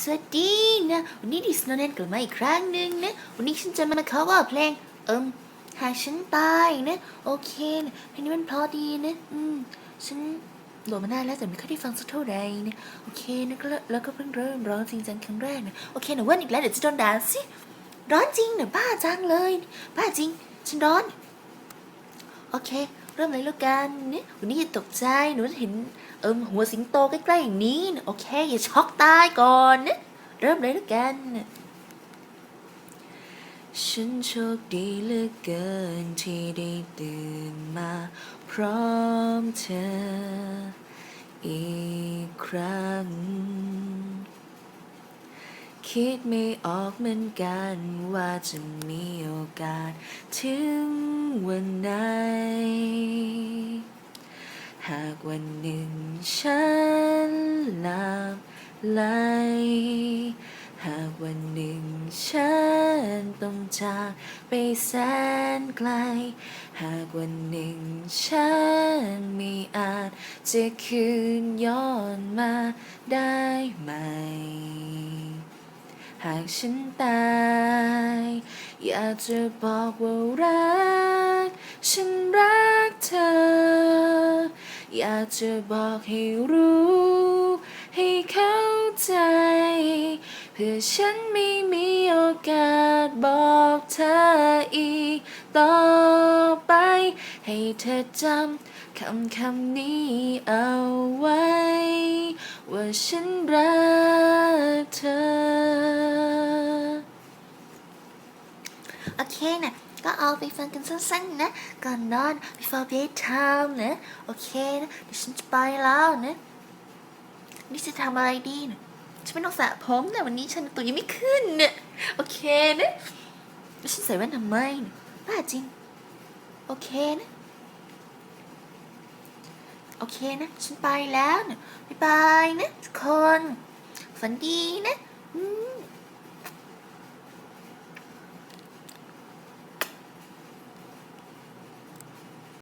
สวัสดีนะ วันนี้ดิสโนเนนกลับมาอีกครั้งหนึ่งนะ วันนี้ฉันจะมาเขาว่าเพลง เอิมหากฉันตายนะ โอเคนะเพลงนี้มันเพราะดีนะ อืม ฉันโหลดมานานแล้วแต่ไม่ค่อยได้ฟังสักเท่าไหร่นะ โอเคนะก็แล้วก็เพิ่งเริ่มร้องจริงจังครั้งแรกนะ โอเคนะเว้นอีกแล้วเดี๋ยวจะโดนด่าสิ ร้อนจริงนะบ้าจังเลย บ้าจริง ฉันร้อน โอเค เริ่มเลยแล้วกันเนี่ยวันนี้อย่าตกใจหนูจะเห็นเอิมหัวสิงโตใกล้ๆอย่างนี้นะโอเคอย่าช็อกตายก่อนนะเริ่มเลยแล้วกันนะฉันโชคดีเหลือเกินที่ได้ตื่นมาพร้อมเธออีกครั้ง คิดไม่ออกเหมือนกันว่าจะมีโอกาสถึงวันไหน วันหนึ่งฉันหลับไหล หากวันหนึ่งฉันต้องจากไปแสนไกล หากวันหนึ่งฉันไม่อาจจะคืนย้อนมาได้ไหม หากฉันตาย อยากจะบอกว่ารัก ฉันรักเธอ อยากจะบอกให้รู้ ให้เข้าใจ เพื่อฉันไม่มีโอกาสบอกเธออีกต่อไป ให้เธอจำคำคำนี้เอาไว้ ว่าฉันรักเธอ โอเคนะ ก็เอาไปฟังกันสั้นๆนะ ก่อนนอน before bedtime นะ โอเคนะเดี๋ยวฉันจะไปแล้วนะนี่จะทำอะไรดีนะฉันไม่ต้องสระผมนะวันนี้ฉันตัวยังไม่ขึ้นเนี่ยโอเคนะแล้วฉันใส่แว่นทำไมนะบ้าจริง โอเคนะ โอเคนะ ฉันไปแล้วนะบ๊ายบายนะทุกคนฝันดีนะ อืม